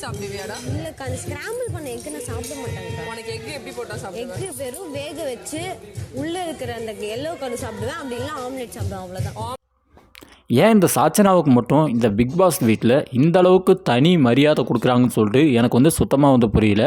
சாப்பிடுவியாடா? இல்லைக்கா அந்த ஸ்கிராம்பிள் பண்ண எக்கு நான் சாப்பிட மாட்டேங்க்கா உனக்கு எக் எப்படி போட்டா சாப்பிடுவேன் எக்கு வெறும் வேக வச்சு உள்ளே இருக்கிற அந்த எல்லோ கரு சாப்பிடுவேன். அப்படி இல்லைனா ஆம்லெட் சாப்பிடுவேன் அவ்வளோதான் ஏன் இந்த சாச்சனாவுக்கு மட்டும் இந்த பிக் பாஸ் வீட்டில் இந்த அளவுக்கு தனி மரியாதை கொடுக்குறாங்கன்னு சொல்லிட்டு எனக்கு வந்து சுத்தமாக வந்து புரியல.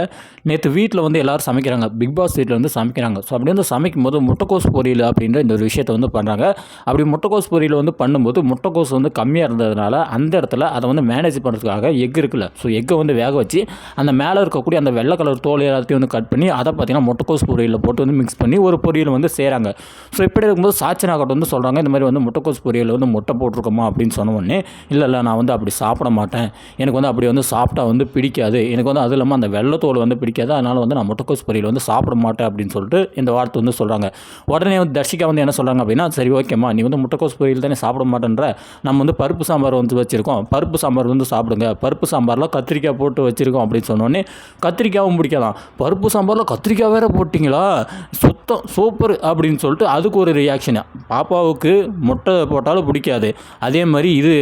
நேற்று வீட்டில் வந்து எல்லோரும் சமைக்கிறாங்க. பிக் பாஸ் வீட்டில் வந்து சமைக்கிறாங்க. ஸோ அப்படி வந்து சமைக்கும் போது முட்டைக்கோஸ் பொரியல் அப்படின்ற இந்த ஒரு விஷயத்தை வந்து பண்ணுறாங்க அப்படி முட்டைக்கோஸ் பொரியல் வந்து பண்ணும்போது முட்டைக்கோஸ் வந்து கம்மியாக இருந்ததுனால அந்த இடத்துல அதை வந்து மேனேஜ் பண்ணுறதுக்காக எக் இருக்குல்ல. ஸோ எக்கை வந்து வேக வச்சு அந்த மேலே இருக்கக்கூடிய அந்த வெள்ளை கலர் தோல் எல்லாத்தையும் வந்து கட் பண்ணி அதை பார்த்திங்கன்னா முட்டைக்கோஸ் பொரியலில் போட்டு வந்து மிக்ஸ் பண்ணி ஒரு பொரியல் வந்து செய்கிறாங்க ஸோ இப்படி இருக்கும்போது சாச்சனாக்கிட்ட வந்து சொல்கிறாங்க இந்த மாதிரி வந்து முட்டைக்கோஸ் பொரியல் வந்து முட்டை போட்டிருக்கோமா அப்படின்னு சொன்ன உடனே இல்லை இல்லை நான் வந்து அப்படி சாப்பிட மாட்டேன். எனக்கு வந்து அப்படி வந்து சாப்பிட்டா வந்து பிடிக்காது. எனக்கு வந்து அது இல்லாமல் அந்த வெள்ளத்தோல் வந்து பிடிக்காது. அதனால் வந்து நான் முட்டைக்கோஸ் பொரியல் வந்து சாப்பிட மாட்டேன். அப்படின்னு சொல்லிட்டு இந்த வார்த்தை வந்து சொல்கிறாங்க உடனே வந்து தர்ஷிகா வந்து என்ன சொல்கிறாங்க அப்படின்னா சரி ஓகேம்மா நீ வந்து முட்டைக்கோஸ் பொரியல் தானே சாப்பிட மாட்டேன்ற. நம்ம வந்து பருப்பு சாம்பார் வந்து வச்சுருக்கோம். பருப்பு சாம்பார் வந்து சாப்பிடுங்க. பருப்பு சாம்பாரில் கத்திரிக்காய் போட்டு வச்சுருக்கோம். அப்படின்னு சொன்னோடனே கத்திரிக்காயும் பிடிக்கலாம். பருப்பு சாம்பாரில் கத்திரிக்காய் வேறு போட்டிங்களா? சுத்தம் சூப்பர். அப்படின்னு சொல்லிட்டு அதுக்கு ஒரு ரியாக்ஷனு பாப்பாவுக்கு முட்டை போட்டாலும் பிடிக்காது. அதே மாதிரி இது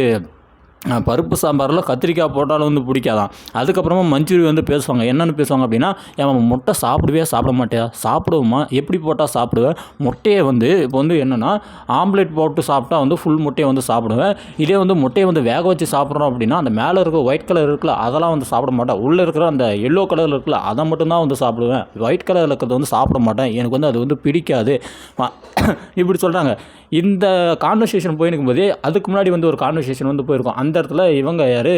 பருப்பு சாம்பாரில் கத்திரிக்காய் போட்டாலும் வந்து பிடிக்காதான். அதுக்கப்புறமா மஞ்சூரி வந்து பேசுவாங்க. என்னென்னு பேசுவாங்க அப்படின்னா என் முட்டை சாப்பிடுவே சாப்பிட மாட்டியா? சாப்பிடுவோமா? எப்படி போட்டால் சாப்பிடுவேன்? முட்டையை வந்து இப்போ வந்து என்னென்னா ஆம்லேட் போட்டு சாப்பிட்டா வந்து ஃபுல் முட்டையை வந்து சாப்பிடுவேன். இதே வந்து முட்டையை வந்து வேக வச்சு சாப்பிட்றோம் அப்படின்னா அந்த மேலே இருக்க ஒயிட் கலர் இருக்குல்ல அதெல்லாம் வந்து சாப்பிட மாட்டேன். உள்ளே இருக்கிற அந்த எல்லோ கலரில் இருக்குல்ல அதை மட்டும்தான் வந்து சாப்பிடுவேன். ஒயிட் கலரில் இருக்கிறத வந்து சாப்பிட மாட்டேன். எனக்கு வந்து அது வந்து பிடிக்காது. இப்படி சொல்கிறாங்க இந்த கான்வர்சேஷன் போயிருக்கும் போதே அதுக்கு முன்னாடி வந்து ஒரு கான்வர்சேஷன் வந்து போயிருக்கும். அந்த இடத்துல இவங்க யார்?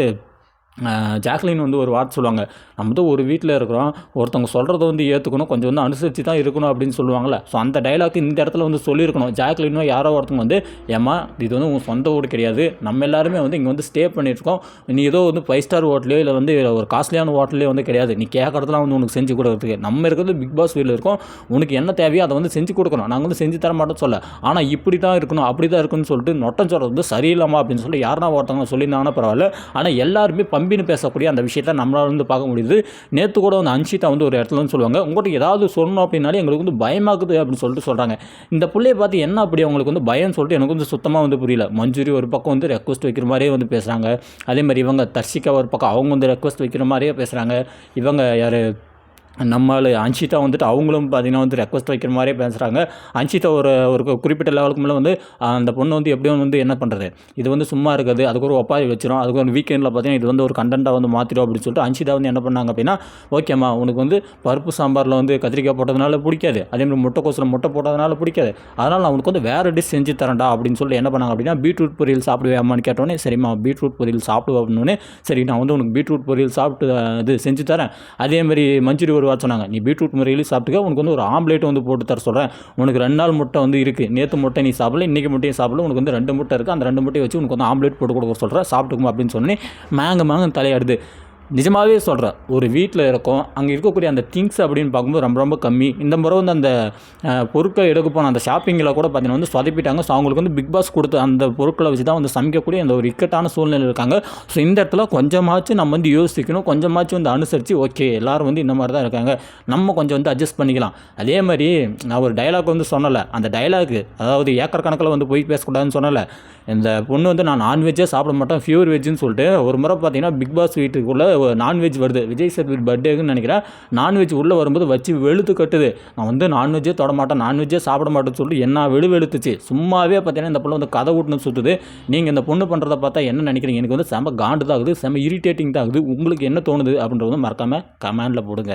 ஜாக்லின் வந்து ஒரு வார்த்தை சொல்லுவாங்க. நம்ம தான் ஒரு வீட்டில் இருக்கிறோம் ஒருத்தவங்க சொல்கிறத வந்து ஏற்றுக்கணும் கொஞ்சம் வந்து அனுசரித்து தான் இருக்கணும் அப்படின்னு சொல்லுவாங்கள்ல ஸோ அந்த டைலாக் இந்த இடத்துல வந்து சொல்லியிருக்கணும். ஜாக்லினோ யாரோ ஒருத்தவங்க வந்து ஏம்மா இது வந்து உன் சொந்த வீடு கிடையாது. நம்ம எல்லாருமே வந்து இங்கே வந்து ஸ்டே பண்ணியிருக்கோம் நீ ஏதோ வந்து ஃபைவ் ஸ்டார் ஹோட்டலையோ இல்லை வந்து ஒரு காஸ்ட்லியான ஹோட்டலையோ வந்து கிடையாது. நீ கேட்குறதுலாம் வந்து உனக்கு செஞ்சு கொடுக்கறதுக்கு. நம்ம இருக்கிறது பிக் பாஸ் வீட்டில் இருக்கோம். உனக்கு என்ன தேவையோ அதை வந்து செஞ்சு கொடுக்கணும். நாங்கள் வந்து செஞ்சு தர மாட்டோம் சொல்ல. ஆனால் இப்படி தான் இருக்கணும் அப்படி தான் இருக்குன்னு சொல்லிட்டு நொட்டம் சொல்கிறது வந்து சரியில்லாமா அப்படின்னு சொல்லி யாருனா ஒருத்தவங்க சொல்லியிருந்தாங்கன்னா பரவாயில்ல. ஆனால் எல்லாருமே நம்பின்னு பேசக்கூடிய அந்த விஷயத்தை நம்மளால வந்து பார்க்க முடியுது. நேற்று கூட வந்து அன்ஷிதா வந்து ஒரு இடத்துல வந்து சொல்லுவாங்க உங்கள்கிட்ட ஏதாவது சொல்லணும் அப்படின்னாலே எங்களுக்கு வந்து பயமாகுது அப்படின்னு சொல்லிட்டு சொல்கிறாங்க இந்த பிள்ளைய பார்த்து என்ன அப்படி அவங்களுக்கு வந்து பயம்னு சொல்லிட்டு எனக்கு வந்து சுத்தமாக வந்து புரியல. மஞ்சுரி ஒரு பக்கம் வந்து ரெக்வஸ்ட் வைக்கிற மாதிரியே வந்து பேசுகிறாங்க அதே மாதிரி இவங்க தர்ஷிகா ஒரு பக்கம் அவங்க வந்து ரெக்வஸ்ட் வைக்கிற மாதிரியே பேசுகிறாங்க இவங்க யார்? நம்மளு அன்ஷிதா வந்துட்டு அவங்களும் பார்த்தீங்கன்னா வந்து ரெக்வஸ்ட் வைக்கிற மாதிரியே பேசுகிறாங்க அன்ஷிதா ஒரு ஒரு குறிப்பிட்ட லெவலுக்கு மேலே வந்து அந்த பொண்ணு வந்து எப்படியும் வந்து என்ன பண்ணுறது இது வந்து சும்மா இருக்காது அதுக்கு ஒரு ஒப்பாய் வச்சிரும் அதுக்கு ஒரு வீக்கெண்டில் பார்த்தீங்கன்னா இது வந்து ஒரு கண்டென்ட்டாக வந்து மாற்றிடும் அப்படின்னு சொல்லிட்டு அன்ஷிதா வந்து என்ன பண்ணாங்க அப்படின்னா ஓகேம்மா உனக்கு வந்து பருப்பு சாம்பாரில் வந்து கத்திரிக்காய் போட்டதுனால பிடிக்காது. அதே மாதிரி முட்டைக்கோசில் முட்டை போட்டதுனால பிடிக்காது. அதனால் நான் உனக்கு வந்து வேறு டிஷ் செஞ்சு தரேன்டா அப்படின்னு சொல்லி என்ன பண்ணாங்க அப்படின்னா பீட்ரூட் பொரியல் சாப்பிடுவேம்மான்னு கேட்டோன்னே சரிம்மா பீட்ரூட் பொரியல் சாப்பிடுவோம் அப்படின்னே சரி நான் வந்து உனக்கு பீட்ரூட் பொரியல் சாப்பிட்டு இது செஞ்சு தரேன். அதே மாதிரி மஞ்சூரி ஒரு வாரம் சொன்னாங்க. நீ பீட்ரூட் முறையிலும் சாப்பிட்டுக்க உனக்கு வந்து ஒரு ஆம்லேட் வந்து போட்டு தர சொல்கிறேன் உனக்கு ரெண்டு நாள் முட்டை வந்து இருக்குது நேற்று முட்டை நீ சாப்பிடல இன்றைக்கி முட்டையும் சாப்பிடல. உனக்கு வந்து ரெண்டு முட்டை இருக்குது அந்த ரெண்டு முட்டையை வச்சு உனக்கு வந்து ஆம்லேட் போட்டு கொடுக்க சொல்கிறேன் சாப்பிட்டுக்கோ அப்படின்னு சொன்னே மேங்க மேங்க தலையாடுது. நிஜமாகவே சொல்கிறேன் ஒரு வீட்டில் இருக்கோம் அங்கே இருக்கக்கூடிய அந்த திங்ஸ் அப்படின்னு பார்க்கும்போது ரொம்ப ரொம்ப கம்மி. இந்த முறை வந்து அந்த பொருட்கள் எடுக்க போன அந்த ஷாப்பிங்கில் கூட பார்த்தீங்கன்னா வந்து சொதப்பிட்டாங்க. ஸோ அவங்களுக்கு வந்து பிக் பாஸ் கொடுத்த அந்த பொருட்களை வச்சு தான் வந்து சமைக்கக்கூடிய அந்த ஒரு இக்கட்டான சூழ்நிலை இருக்காங்க. ஸோ இந்த இடத்துல கொஞ்சமாச்சும் நம்ம வந்து யோசிக்கணும். கொஞ்சமாச்சும் வந்து அனுசரித்து ஓகே எல்லாரும் வந்து இந்த மாதிரி தான் இருக்காங்க. நம்ம கொஞ்சம் வந்து அட்ஜஸ்ட் பண்ணிக்கலாம். அதே மாதிரி நான் ஒரு டைலாக் வந்து சொன்னலை அந்த டைலாக் அதாவது ஏக்கர் கணக்கில் வந்து போய் பேசக்கூடாதுன்னு சொன்னலை இந்த பொண்ணு வந்து நான் நான்வெஜ்ஜே சாப்பிட மாட்டேன் ஃபியூர் வெஜ்ஜுன்னு சொல்லிட்டு ஒரு முறை பார்த்தீங்கன்னா பிக் பாஸ் வீட்டுக்குள்ளே நான்வெஜ் வருது. விஜய் சேதுபதி பர்த்டேக்குன்னு நினைக்கிறேன் நான்வெஜ் உள்ளே வரும்போது வச்சு வெளுத்து கட்டுது. நான் வந்து நான்வெஜ்ஜே தொட மாட்டேன் நான்வெஜ்ஜே சாப்பிட மாட்டேன்னு சொல்லிட்டு என்ன வெளு வெளுத்துச்சு. சும்மாவே பார்த்தீங்கன்னா இந்த பொண்ணு வந்து கதை ஊட்டுன்னு சுற்றுது நீங்கள் இந்த பொண்ணு பண்ணுறத பார்த்தா என்ன நினைக்கிறீங்க? எனக்கு வந்து செம காண்டு தான் ஆகுது செம இரிட்டேட்டிங் தான் ஆகுது உங்களுக்கு என்ன தோணுது அப்படின்றது மறக்காமல் கமெண்டில் போடுங்க.